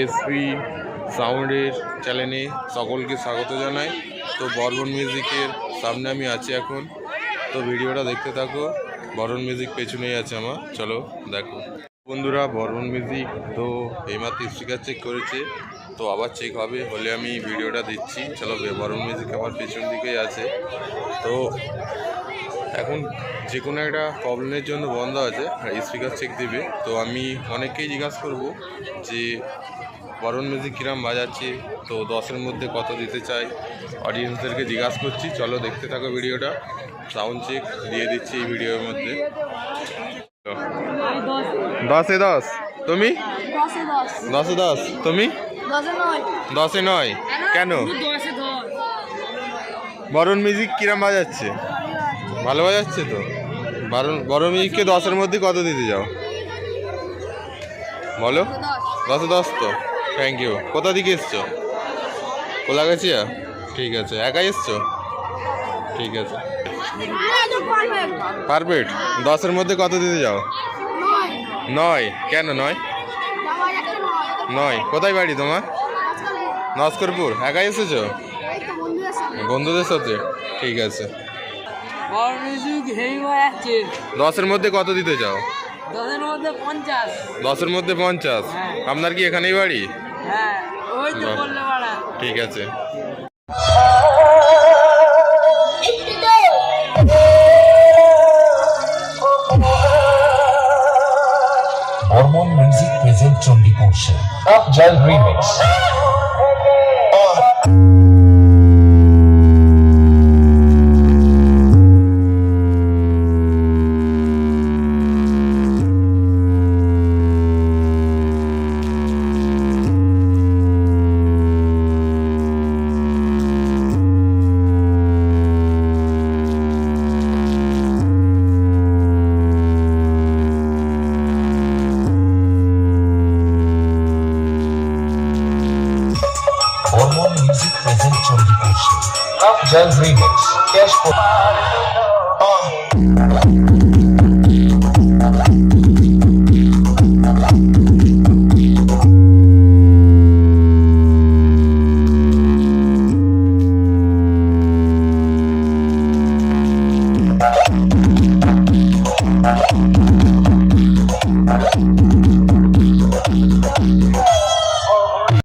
SP সাউন্ডের চ্যানেলে সকলকে স্বাগত জানাই। তো বর্বন মিউজিকের সামনে আমি আছি এখন। তো ভিডিওটা দেখতে থাকো। বর্বন মিউজিক পেছনেই আছে আমার। চলো, দেখো। বন্ধুরা বর্বন মিউজিক তো এইমাত্র স্পিকার চেক করেছে। তো আবার চেক হবে, হলে আমি ভিডিওটা দিচ্ছি। চলো বর্বন মিউজিক আমার পেছন দিকেই আছে। তো এখন যে কোনো একটা প্রবলেমের জন্য বন্ধ আছে স্পিকার চেক দেবে। তো আমি অনেককেই জিজ্ঞাসা করব যে বরণ মিউজিক কিরাম বাজাচ্ছে? তো দশের মধ্যে কত দিতে চাই? অডিয়েন্সদেরকে জিজ্ঞাসা করছি। চলো দেখতে থাকো ভিডিওটা। সাউন্ড চেক দিয়ে দিচ্ছি এই ভিডিওর মধ্যে। দশে দশ। তুমি? দশে দশ। তুমি? দশে নয়। কেন? বরণ মিউজিক কিরাম বাজাচ্ছে? ভালো বাজাচ্ছে তো। বারো বড় মিউজিককে দশের মধ্যে কত দিতে যাও? বলো। দশ দশে দশ তো। থ্যাংক ইউ কোথা থেকে এসছো? কোলাগাছিয়া? ঠিক আছে। একাই এসছো? ঠিক আছে। পারফেক্ট। দশের মধ্যে কত দিতে যাও? নয়। কেন নয়? নয়। কোথায় বাড়ি তোমার? নস্করপুর। একাই এসেছ? বন্ধুদের সাথে। ঠিক আছে। দশের মধ্যে কত দিতে চাও? দশের মধ্যে পঞ্চাশ। দশের মধ্যে পঞ্চাশ। হ্যাঁ। আপনার কি এখানেই বাড়ি? হ্যাঁ ঠিক আছে। Hormone Music present Chandigarh show. Afjal Remix. Rough Gel Remix, Cash for...